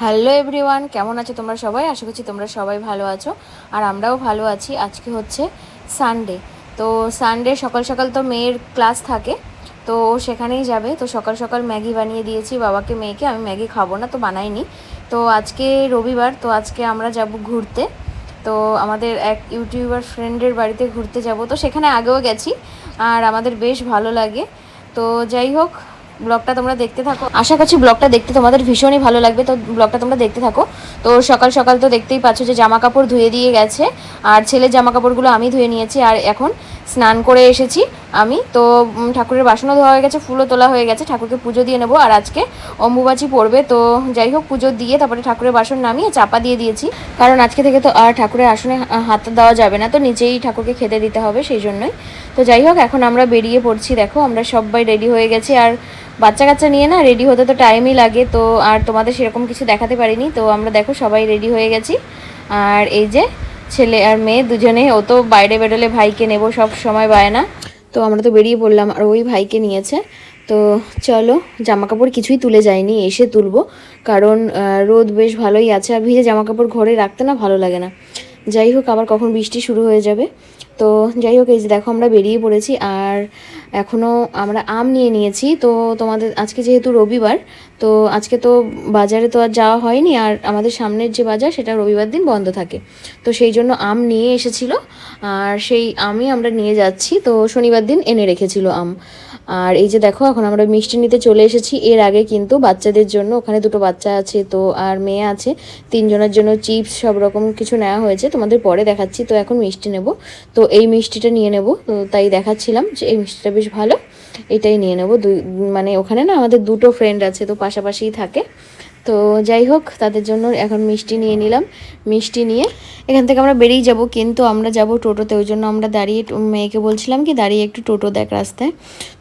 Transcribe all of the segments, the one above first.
Hello everyone, কেমন আছো তোমরা সবাই? আশা করছি তোমরা সবাই ভালো আছো। আর আমরাও ভালো আছি। আজকে হচ্ছে সানডে তো সানডে সকাল সকাল তো মেয়ের ক্লাস থাকে। তো সেখানেই যাবে। তো সকাল সকাল ম্যাগি বানিয়ে দিয়েছি। বাবাকে, মেয়েকে। আমি ম্যাগি খাব না, তো বানাইনি। তো আজকে রবিবার, তো আজকে আমরা যাব ঘুরতে। তো আমাদের এক ইউটিউবার ফ্রেন্ডের বাড়িতে ঘুরতে যাব। তো সেখানে আগেও গেছি। আর আমাদের বেশ ভালো লাগে। তো যাই হোক ব্লগটা তোমরা দেখতে থাকো। আশা করছি ব্লগটা দেখতে তোমাদের ভীষণই ভালো লাগবে। তো ব্লগটা তোমরা দেখতে থাকো। তো সকাল সকাল তো দেখতেই পাচ্ছ যে জামা কাপড় ধুয়ে দিয়ে গেছে। আর ছেলের জামা কাপড়গুলো আমি ধুয়ে নিয়েছি। আর এখন স্নান করে এসেছি আমি। তো ঠাকুরের বাসনও ধোয়া হয়ে গেছে, ফুলও তোলা হয়ে গেছে। ঠাকুরকে পুজো দিয়ে নেব। আর আজকে অম্বুবাচি পড়বে। তো যাই হোক, পুজো দিয়ে তারপরে ঠাকুরের বাসন নামিয়ে চাপা দিয়ে দিয়েছি। কারণ আজকে থেকে তো আর ঠাকুরের আসনে হাত দেওয়া যাবে না। তো নিচেই ঠাকুরকে খেতে দিতে হবে সেই জন্যই। তো যাই হোক, এখন আমরা বেরিয়ে পড়ছি। দেখো, আমরা সবাই রেডি হয়ে গেছি। আর বাচ্চা কাচ্চা নিয়ে না রেডি হতে তো টাইমই লাগে, তো আর তোমাদের সেরকম কিছু দেখাতে পারিনি। তো আমরা দেখো সবাই রেডি হয়ে গেছি। আর এই যে ছেলে আর মেয়ে দুজনে, ও তো বাইরে বেরোলে ভাইকে নেব, সব সময় বায় না। তো আমরা তো বেরিয়ে পড়লাম, আর ওই ভাইকে নিয়েছে। তো চলো জামা কাপড় কিছুই তুলে যায়নি এসে তুলবো। কারণ রোদ বেশ ভালোই আছে, আর ভিজে জামা কাপড় ঘরে রাখতে না ভালো লাগে না। যাই হোক, আবার কখন বৃষ্টি শুরু হয়ে যাবে। তো যাই হোক, এই যে দেখো আমরা বেরিয়ে পড়েছি, আর এখনও আমরা আম নিয়ে নিয়েছি। তো তোমাদের, আজকে যেহেতু রবিবার, তো আজকে তো বাজারে তো আর যাওয়া হয়নি। আর আমাদের সামনের যে বাজার, সেটা রবিবার দিন বন্ধ থাকে। তো সেই জন্য আম নিয়ে এসেছিল। আর সেই আমই আমরা নিয়ে যাচ্ছি। তো শনিবার দিন এনে রেখেছিল আম। আর এই যে দেখো, এখন আমরা মিষ্টি নিতে চলে এসেছি। এর আগে কিন্তু বাচ্চাদের জন্য, ওখানে দুটো বাচ্চা আছে তো আর মেয়ে আছে, তিনজনের জন্য চিপস সব রকম কিছু নেওয়া হয়েছে, তোমাদের পরে দেখাচ্ছি। তো এখন মিষ্টি নেব। তো এই মিষ্টিটা নিয়ে নেব। তো তাই দেখাচ্ছিলাম যে এই মিষ্টিটা বেশ ভালো। এটাই নিয়ে নেব। দুই মানে ওখানে না আমাদের দুটো ফ্রেন্ড আছে, তো পাশাপাশিই থাকে। তো যাই হোক, তাদের জন্য এখন মিষ্টি নিয়ে নিলাম। মিষ্টি নিয়ে এখান থেকে আমরা বেরিয়ে যাব, কিন্তু আমরা যাব টোটোতে, ওই জন্য আমরা দাঁড়িয়ে মেয়েকে বলছিলাম কি, দাঁড়িয়ে একটু টোটো দেখ রাস্তায়।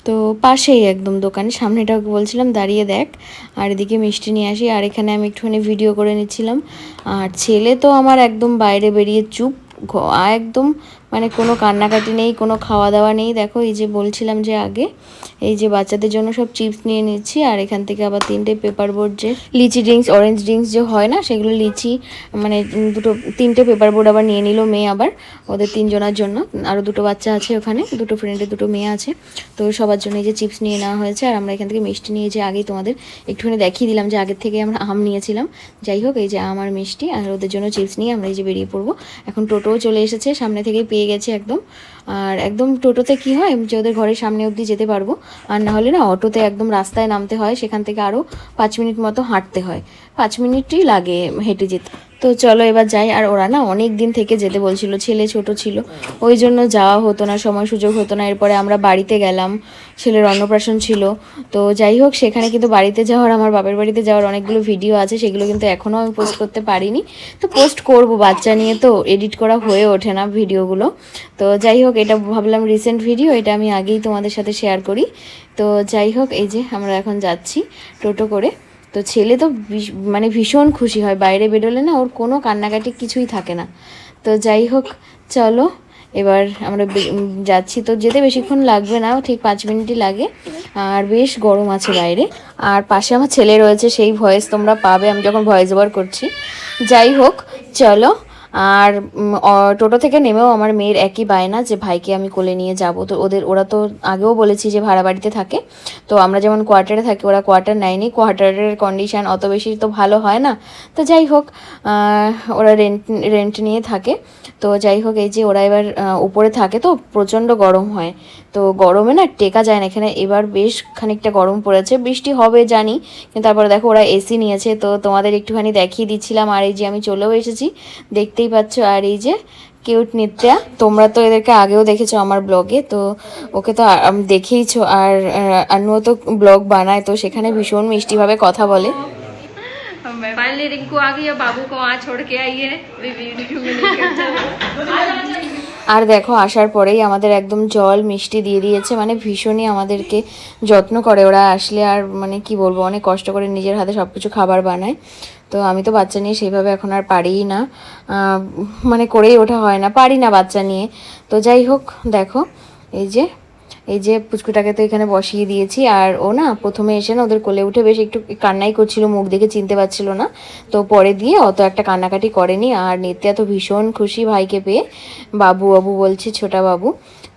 তো পাশেই একদম দোকানে, সামনেটা ওকে বলছিলাম, দাঁড়িয়ে দেখ। আর এদিকে মিষ্টি নিয়ে আসি, আর এখানে আমি একটুখানি ভিডিও করে নিচ্ছিলাম। আর ছেলে তো আমার একদম বাইরে বেরিয়ে চুপ একদম মানে কোনো কান্নাকাটি নেই, কোনো খাওয়া দাওয়া নেই। দেখো, এই যে বলছিলাম যে আগে, এই যে বাচ্চাদের জন্য সব চিপস নিয়ে নিচ্ছি, আর এখান থেকে আবার তিনটে পেপার বোর্ড যে লিচি ড্রিঙ্কস অরেঞ্জ ড্রিঙ্কস যে হয় না, সেগুলো লিচি মানে দুটো, তিনটে পেপার বোর্ড আবার নিয়ে নিল মেয়ে আবার, ওদের তিনজনের জন্য। আরও দুটো বাচ্চা আছে ওখানে, দুটো ফ্রেন্ডের দুটো মেয়ে আছে। তো সবার জন্য এই যে চিপস নিয়ে নেওয়া হয়েছে, আর আমরা এখান থেকে মিষ্টি নিয়ে যে আগেই তোমাদের একটুখানি দেখিয়ে দিলাম যে আগের থেকে আমরা আম নিয়েছিলাম। যাই হোক, এই যে আম আর মিষ্টি, আর ওদের জন্য চিপস নিয়ে আমরা এই যে বেরিয়ে পড়ব। এখন টোটোও চলে এসেছে, সামনে থেকেই পেয়ে গেছি একদম। আর একদম টোটোতে কি হয়, যে ওদের ঘরের সামনে অবধি যেতে পারব। আর না হলে না অটোতে একদম রাস্তায় নামতে হয়, সেখান থেকে আরও পাঁচ মিনিট মতো হাঁটতে হয়। পাঁচ মিনিটই লাগে হেঁটে যেতে। তো চলো এবার যাই। আর ওরা না অনেক দিন থেকে যেতে বলছিল, ছেলে ছোট ছিল। ওই জন্য যাওয়া হতো না, সময় সুযোগ হতো না। এরপরে আমরা বাড়িতে গেলাম, ছেলের অন্নপ্রাশন ছিল। তো যাই হোক, সেখানে কিন্তু বাড়িতে যাওয়ার, আমার বাপের বাড়িতে যাওয়ার অনেকগুলো ভিডিও আছে, সেগুলো কিন্তু এখনও আমি পোস্ট করতে পারিনি। তো পোস্ট করব, বাচ্চা নিয়ে তো এডিট করা হয়ে ওঠে না ভিডিওগুলো তো যাই হোক, এটা ভাবলাম রিসেন্ট ভিডিও এটা আমি আগেই তোমাদের সাথে শেয়ার করি। তো যাই হোক, এই যে আমরা এখন যাচ্ছি টোটো করে। তো ছেলে তো মানে ভীষণ খুশি হয়, বাইরে বেরোলে না ওর কোনো কান্নাকাটি কিছুই থাকে না। তো যাই হোক, চলো, এবার আমরা যাচ্ছি। তো যেতে বেশিক্ষণ লাগবে না, ঠিক পাঁচ মিনিটই লাগে। আর বেশ গরম আছে বাইরে। আর পাশে আমার ছেলে রয়েছে, সেই ভয়েস তোমরা পাবে, আমি যখন ভয়েস ওভার করছি। যাই হোক, চলো আর টোটো থেকে নেমেও আমার মেয়ের একই বায়না যে, ভাইকে আমি কোলে নিয়ে যাব। তো ওদের, ওরা তো আগেও বলেছি যে, ভাড়া বাড়িতে থাকে। তো আমরা যেমন কোয়ার্টারে থাকি, ওরা কোয়ার্টার নেয়নি। কোয়ার্টারের কন্ডিশান অত বেশি তো ভালো হয় না। তো যাই হোক ওরা রেন্ট রেন্ট নিয়ে থাকে। তো যাই হোক, এই যে, ওরা এবার উপরে থাকে তো, প্রচণ্ড গরম হয়। তো গরমে না টেকা যায় না। এখানে এবার বেশ খানিকটা গরম পড়েছে। বৃষ্টি হবে জানি কিন্তু তারপরে দেখো ওরা এসি নিয়েছে। তো তোমাদের একটুখানি দেখিয়ে দিচ্ছিলাম। আর এই যে আমি চলেও এসেছি দেখতেই পাচ্ছ। আর এই যে কিউট নিত্যা তোমরা তো এদেরকে আগেও দেখেছ আমার ব্লগে। তো ওকে তো দেখেইছো। আর অন্য তো ব্লগ বানায় তো সেখানে ভীষণ মিষ্টিভাবে কথা বলে। রিঙ্কু বাবু কে আর দেখো, আসার পরেই আমাদের একদম জল মিষ্টি দিয়ে দিয়েছে মানে ভীষণই আমাদেরকে যত্ন করে। ওরা আসলে আর মানে কি বলব, অনেক কষ্ট করে নিজের হাতে সব কিছু খাবার বানায়। তো আমি তো বাচ্চা নিয়ে সেইভাবে এখন আর পারিই না। মানে করেই ওঠা হয় না, পারি না বাচ্চা নিয়ে। তো যাই হোক, দেখো, এই যে এই যে পুচকুটাকে তো এখানে বসিয়ে দিয়েছি, আর ও না প্রথমে এসে না ওদের কোলে উঠে বেশ একটু কান্নাই করছিল, মুখ দেখে চিনতে পারছিল না। তো পরে দিয়ে অত একটা কান্নাকাটি করেনি, আর নিত্যা তো ভীষণ খুশি ভাইকে পেয়ে। বাবু বাবু বলছে, ছোটা বাবু।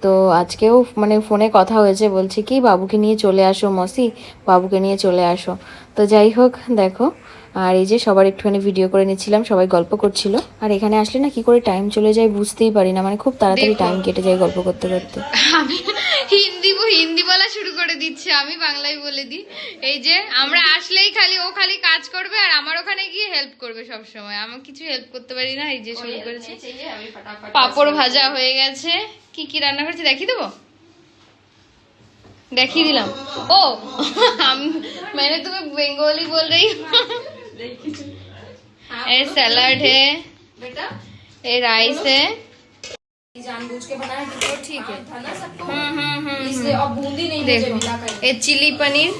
তো আজকেও মানে ফোনে কথা হয়েছে, বলছে কি, বাবুকে নিয়ে চলে আসো মসি, বাবুকে নিয়ে চলে আসো। তো যাই হোক, দেখো। আর এই যে সবার একটুখানি ভিডিও করে নিচ্ছিলাম সবাই গল্প করছিল। আর এখানে আসলে না কি করে টাইম চলে যায় বুঝতেই পারি না মানে খুব তাড়াতাড়ি টাইম কেটে যায় গল্প করতে করতে। আমি হিন্দি হিন্দি বলা শুরু করে দিচ্ছে আমি বাংলায় বলে দিই। এই যে আমরা আসলেই খালি ও খালি কাজ করবে আর আমার ওখানে গিয়ে হেল্প করবে সব সময় আমি কিছু হেল্প করতে পারি না এই যে শুরু করেছে। পাপড় ভাজা হয়ে গেছে। কি কি রান্না করেছি দেখিয়ে দেবো? দেখিয়ে দিলাম। ও মানে তুমি বেঙ্গলি বল রই ये सैलड है। बेटा ये राइस है। जानबूझ के बनाया तो ठीक है। था ना सबको? हम्म हम्म हम्म इसलिए अब बूंदी नहीं देखो ये चिली पनीर।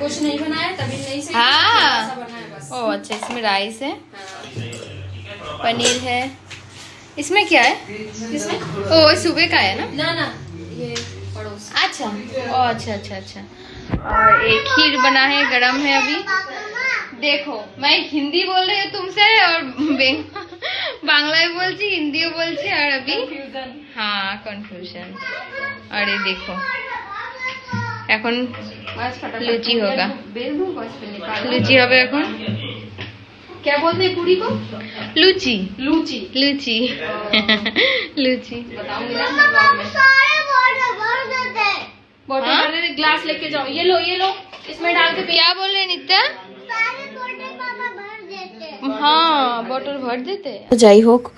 कुछ नहीं बनाया तभी नहीं से हाँ। ऐसा बनाया बस। ओ अच्छा इसमें राइस है। पनीर है। इसमें क्या है? किसमें ओ सुबह का है ना? ना ना ये पड़ोस। अच्छा। ओ अच्छा अच्छा अच्छा। और एक खीर बना है गरम है अभी। देखो मैं हिंदी बोल रही हूँ तुमसे और बेंग- বাংলায় বলছি হিন্দিও বলছি আর अभी हाँ कंफ्यूजन अरे देखो এখন লুচি होगा লুচি হবে এখন क्या बोलते हैं पूरी को লুচি लूची লুচি লুচি बताऊंगी ना मैं बाद में बॉटल हाँ? भरने दे, ग्लास लेके जाओ ये लो ये लो इसमें डाल के क्या बोल रहे नित्या हाँ बॉटल भर देते। हैं जाई होक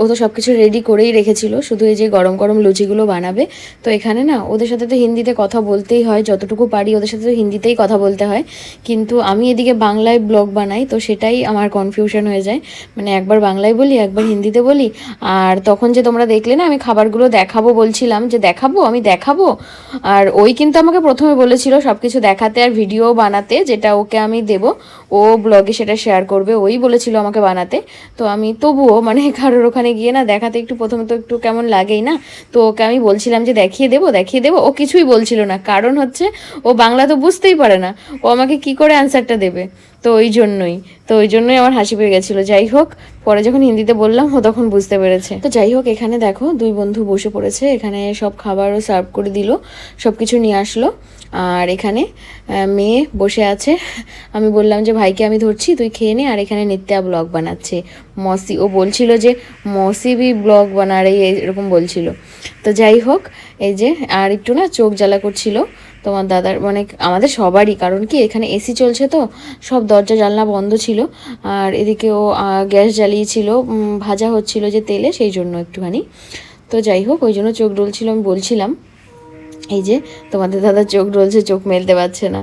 ও তো সব কিছু রেডি করেই রেখেছিল, শুধু এই যে গরম গরম লুচিগুলো বানাবে। তো এখানে না, ওদের সাথে তো হিন্দিতে কথা বলতেই হয়, যতটুকু পারি ওদের সাথে তো হিন্দিতেই কথা বলতে হয়। কিন্তু আমি এদিকে বাংলায় ব্লগ বানাই, তো সেটাই আমার কনফিউশন হয়ে যায়। মানে একবার বাংলায় বলি, একবার হিন্দিতে বলি, আর তখন যে তোমরা দেখলে না, আমি খাবারগুলো দেখাবো বলছিলাম যে দেখাবো, আমি দেখাবো। আর ওই কিন্তু আমাকে প্রথমে বলেছিল সব কিছু দেখাতে আর ভিডিও বানাতে, যেটা ওকে আমি দেব, ও ব্লগে সেটা শেয়ার করবে, ওই বলেছিল আমাকে বানাতে। তো আমি তবুও মানে কারোর ওখানে গিয়ে না দেখাতে একটু প্রথমে তো একটু কেমন লাগেই না। তো ওকে আমি বলছিলাম যে দেখিয়ে দেবো দেখিয়ে দেবো। ও কিছুই বলছিল না। কারণ হচ্ছে ও বাংলা তো বুঝতেই পারে না। ও আমাকে কি করে অ্যান্সারটা দেবে? তো ওই জন্যই। তো ওই জন্যই আমার হাসি পেয়ে গেছিল। যাই হোক, পরে যখন হিন্দিতে বললাম, ও তখন বুঝতে পেরেছে। তো যাই হোক, এখানে দেখো, দুই বন্ধু বসে পড়েছে। এখানে সব খাবারও সার্ভ করে দিল সব কিছু নিয়ে আসলো। আর এখানে মেয়ে বসে আছে। আমি বললাম যে, ভাইকে আমি ধরছি, তুই খেয়ে নে। আর এখানে নিত্যা ব্লগ বানাচ্ছে। মসি, ও বলছিল যে, মসি বি ব্লগ বানারে, এরকম বলছিল। তো যাই হোক, এই যে, আর একটু না চোখ জ্বালা করছিল তোমার দাদার মানে আমাদের সবারই। কারণ কি, এখানে এসি চলছে তো, সব দরজা জানলা বন্ধ ছিল। আর এদিকে ও গ্যাস জ্বালিয়েছিল ভাজা হচ্ছিল যে তেলে, সেই জন্য একটুখানি। তো যাই হোক, ওই জন্য চোখ ডলছিল, আমি বলছিলাম। এই যে, তোমাদের দাদা চোখ ডলছে চোখ মেলতে পারছে না।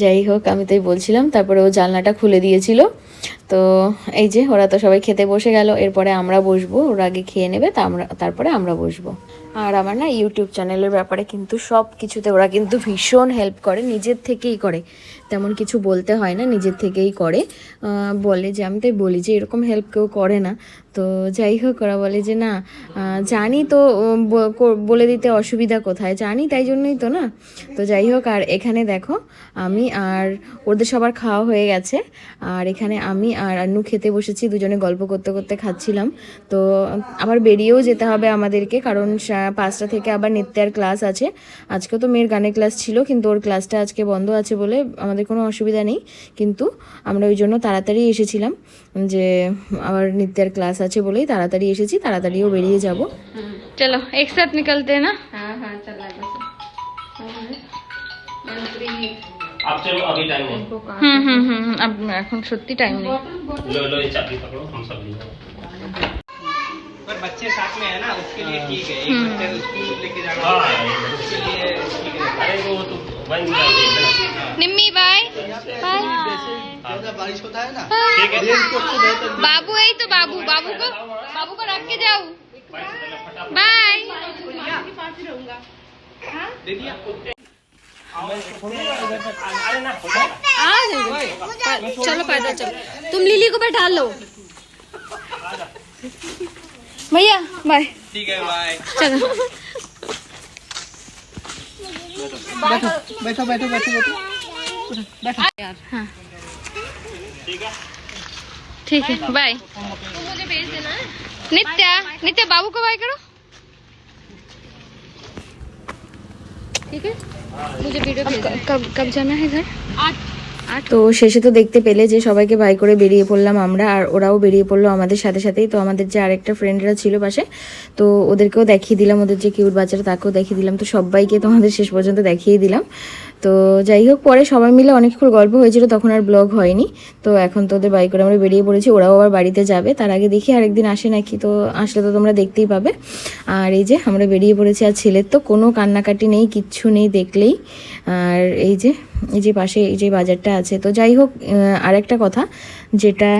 যাই হোক, আমি তাই বলছিলাম, তারপরে ও জানলাটা খুলে দিয়েছিল। তো এই যে, ওরা তো সবাই খেতে বসে গেল, এরপরে আমরা বসবো, ওরা আগে খেয়ে নেবে তারপরে আমরা বসবো। আর আমার না ইউটিউব চ্যানেলের ব্যাপারে কিন্তু সব কিছুতে ওরা কিন্তু ভীষণ হেল্প করে, নিজের থেকেই করে। তেমন কিছু বলতে হয় না, নিজের থেকেই করে। বলে যে, আমি তাই বলি যে, এরকম হেল্প কেউ করে না। তো যাই হোক, ওরা বলে যে না জানি তো বলে দিতে অসুবিধা কোথায়, জানি তাই জন্যই তো না। তো যাই হোক, আর এখানে দেখো, আমি আর ওদের সবার খাওয়া হয়ে গেছে। আর এখানে আমি আর আন্নু খেতে বসেছি, দুজনে গল্প করতে করতে খাচ্ছিলাম। তো আবার বেরিয়েও যেতে হবে আমাদেরকে, কারণ পাঁচটা থেকে আবার নৃত্যের ক্লাস আছে। আজকে তো মেয়ের গানের ক্লাস ছিল, কিন্তু ওর ক্লাসটা আজকে বন্ধ আছে বলে আমাদের কোনো অসুবিধা নেই। কিন্তু আমরা ওই জন্য তাড়াতাড়ি এসেছিলাম যে, আবার নৃত্যের ক্লাস আছে বলেই তাড়াতাড়ি এসেছি তাড়াতাড়িও বেরিয়ে যাব चलो एक साथ निकलते हैं ना हाँ हाँ चल रहा आप चलो अभी टाइम नहीं হুম হুম হুম হুম, अब এখন সত্যি টাইম নেই लो लो ये चाबी पकड़ो हम सब लिए पर बच्चे साथ में है ना उसके लिए ठीक है एक बच्चे को स्कूल लेके जाना हाँ उसके लिए ठीक है अरे वो तो बन जाएगा निम्मी बाय बाय बारिश होता है ना? ठीक है बाबू है तो बाबू। बाबू को बाबू को रख के जाओ। बाय दे दिया अरे ना आ जाओ चलो पैदल चलो। तुम लिली को बैठा लो। भैया बाय ठीक है बाय चलो। बैठो बैठो बैठो बैठो बैठो। ठीक है बाय नित्या नित्या बाबू को बाय करो ठीक है मुझे वीडियो भेज कब कब जाना है घर তো শেষে তো দেখতে পেলে যে সবাইকে বাই করে বেরিয়ে পড়লাম আমরা আর ওরাও বেরিয়ে পড়লো আমাদের সাথে সাথেই তো আমাদের যে আরেকটা ফ্রেন্ডরা ছিল পাশে তো ওদেরকেও দেখিয়ে দিলাম ওদের যে কিউট বাচ্চারা তাকেও দেখিয়ে দিলাম তো সবাইকে তোমাদের শেষ পর্যন্ত দেখিয়ে দিলাম তো যাই হোক, পরে সবাই মিলে অনেকক্ষণ গল্প হয়েছিল, তখন আর ব্লগ হয়নি। তো এখন তোদের বাইক বাই করে আমরা বেরিয়ে পড়েছি, ওরাও আবার বাড়িতে যাবে। তার আগে দেখি আরেকদিন আসে নাকি, তো আসলে তো তোমরা দেখতেই পাবে। আর এই যে আমরা বেরিয়ে পড়েছি, আর ছেলের তো কোনো কান্নাকাটি নেই, কিচ্ছু নেই দেখলেই। আর এই যে এই যে পাশে, এই যে বাজারটা আছে। তো যাই হোক আরেকটা কথা, যেটা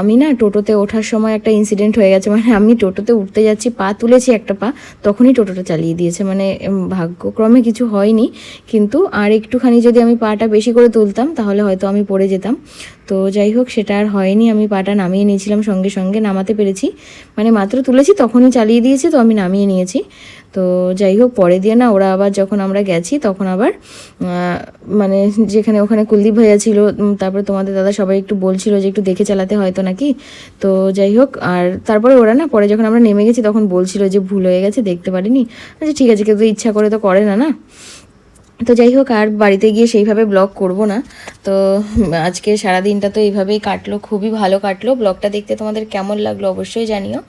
আমি না টোটোতে ওঠার সময় একটা ইনসিডেন্ট হয়ে গেছে। মানে আমি টোটোতে উঠতে যাচ্ছি, পা তুলেছি একটা পা, তখনই টোটোটা চালিয়ে দিয়েছে। মানে ভাগ্যক্রমে কিছু হয়নি। কিন্তু, আর একটুখানি যদি আমি পাটা বেশি করে তুলতাম, তাহলে হয়তো আমি পড়ে যেতাম। তো যাই হোক, সেটা আর হয়নি। আমি পাটা নামিয়ে নিয়েছিলাম সঙ্গে সঙ্গে, নামাতে পেরেছি। মানে মাত্র তুলেছি, তখনই চালিয়ে দিয়েছি। তো আমি নামিয়ে নিয়েছি। তো যাই হোক পরে দিয়ে না ওরা আবার যখন আমরা গেছি, তখন আবার মানে যেখানে ওখানে কুলদীপ ভাইয়া ছিল তারপরে তোমাদের দাদা সবাই একটু বলছিল যে একটু দেখে চালাতে হয়তো নাকি। তো যাই হোক, আর তারপরে ওরা না, পরে যখন আমরা নেমে গেছি, তখন বলছিল যে ভুল হয়ে গেছে, দেখতে পারিনি। আচ্ছা ঠিক আছে, কেউ ইচ্ছা করে তো করে না না? তো যাই হোক, আর বাড়িতে গিয়ে সেইভাবে ব্লগ করব না। তো আজকে সারা দিনটা তো এইভাবেই কাটলো, খুবই ভালো কাটলো। ব্লগটা দেখতে তোমাদের কেমন লাগল অবশ্যই জানিও।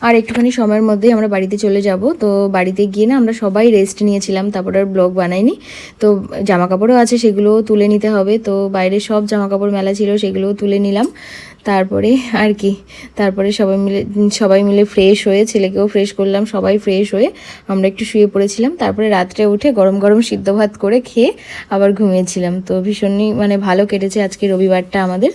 আর একটুখানি সময়ের মধ্যেই আমরা বাড়িতে চলে যাব। তো বাড়িতে গিয়ে না আমরা সবাই রেস্ট নিয়েছিলাম, তারপর আর ব্লগ বানাইনি। তো জামা কাপড়ও আছে, সেগুলোও তুলে নিতে হবে। তো বাইরে সব জামা কাপড় মেলা ছিল, সেগুলোও তুলে নিলাম। তারপরে আর কি, তারপরে সবাই মিলে সবাই মিলে ফ্রেশ হয়ে, ছেলেকেও ফ্রেশ করলাম, সবাই ফ্রেশ হয়ে আমরা একটু শুয়ে পড়েছিলাম। তারপরে রাত্রে উঠে গরম গরম সিদ্ধ ভাত করে খেয়ে আবার ঘুমিয়েছিলাম। তো ভীষণই মানে ভালো কেটেছে আজকে রবিবারটা আমাদের।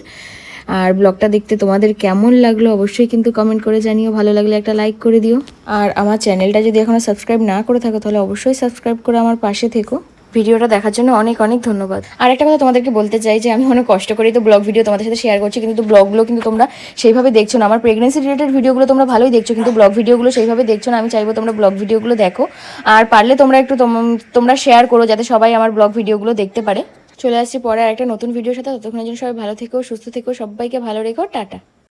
আর ব্লগটা দেখতে তোমাদের কেমন লাগল অবশ্যই কিন্তু কমেন্ট করে জানিও। ভালো লাগলে একটা লাইক করে দিও। আর আমার চ্যানেলটা যদি এখনও সাবস্ক্রাইব না করে থাকো, তাহলে অবশ্যই সাবস্ক্রাইব করে আমার পাশে থেকো। ভিডিওটা দেখার জন্য অনেক অনেক ধন্যবাদ। আর একটা কথা তোমাদেরকে বলতে চাই যে, আমি অনেক কষ্ট করেই তো ব্লগ ভিডিও তোমাদের সাথে শেয়ার করছি, কিন্তু ব্লগগুলো কিন্তু তোমরা সেইভাবে দেখছ না। আমার প্রেগনেন্সি রিলেটেড ভিডিওগুলো তোমরা ভালোই দেখছ, কিন্তু ব্লগ ভিডিওগুলো সেইভাবে দেখছ না। আমি চাইব তোমরা ব্লগ ভিডিওগুলো দেখো। আর পারলে তোমরা একটু তোম- তোমরা শেয়ার করো, যাতে সবাই আমার ব্লগ ভিডিওগুলো দেখতে পারে। চলে আসছি পরে একটা নতুন ভিডিওর সাথে। ততক্ষণের জন্য সবাই ভালো থেকো, সুস্থ থেকো, সবাইকে ভালো রেখো, টাটা।